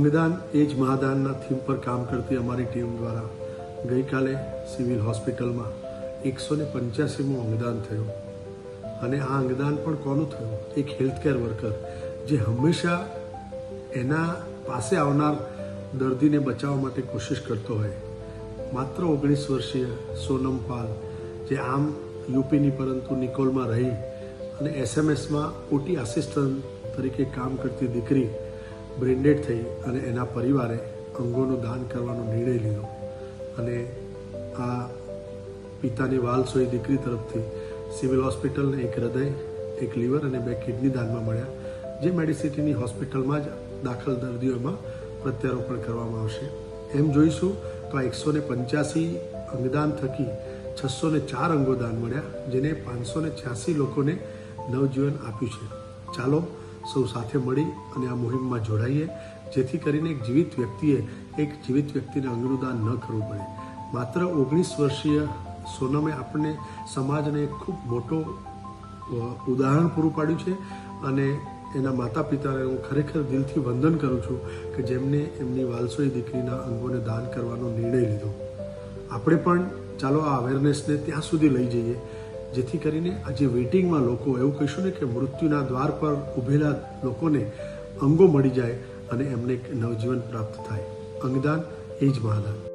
અંગદાન એ જ મહાદાનના થીમ પર કામ કરતી અમારી ટીમ દ્વારા ગઈકાલે સિવિલ હોસ્પિટલમાં એકસો ને પંચ્યાસીમું અંગદાન થયું. અને આ અંગદાન પણ કોનું થયું? એક હેલ્થકેર વર્કર જે હંમેશા એના પાસે આવનાર દર્દીને બચાવવા માટે કોશિશ કરતો હોય. માત્ર ઓગણીસ વર્ષીય સોનમ પાલ, જે આમ યુપીની પરંતુ નિકોલમાં રહી અને એસએમએસમાં ઓટી આસિસ્ટન્ટ તરીકે કામ કરતી દીકરી બ્રેન્ડેડ થઈ અને એના પરિવારે અંગોનું દાન કરવાનો નિર્ણય લીધો. અને આ પિતાની વાલસોઈ દીકરી તરફથી સિવિલ હોસ્પિટલને એક હૃદય, એક લીવર અને બે કિડની દાનમાં મળ્યા, જે મેડિસિટીની હોસ્પિટલમાં જ દાખલ દર્દીઓમાં પ્રત્યારોપણ કરવામાં આવશે. એમ જોઈશું તો આ એકસો ને પંચ્યાસી અંગદાન થકી છસો ને ચાર અંગો દાન મળ્યા, જેને પાંચસો ને છ્યાસી લોકોને નવજીવન આપ્યું છે. ચાલો સૌ સાથે મળી અને આ મુહિમમાં જોડાઈએ, જેથી કરીને એક જીવિત વ્યક્તિએ એક જીવિત વ્યક્તિને અંગનું દાન ન કરવું પડે. માત્ર ઓગણીસ વર્ષીય સોનમે આપણને સમાજને એક ખૂબ મોટો ઉદાહરણ પૂરું પાડ્યું છે અને એના માતા પિતાને હું ખરેખર દિલથી વંદન કરું છું કે જેમને એમની વાલસોઈ દીકરીના અંગોને દાન કરવાનો નિર્ણય લીધો. આપણે પણ ચાલો આ અવેરનેસને ત્યાં સુધી લઈ જઈએ. જેથી કરીને આજે વેઇટિંગમાં લોકો એવું કહીશું ને કે મૃત્યુના દ્વાર પર ઊભેલા લોકોને અંગો મળી જાય અને એમને એક નવજીવન પ્રાપ્ત થાય. અંગદાન એ જ મહાદાન.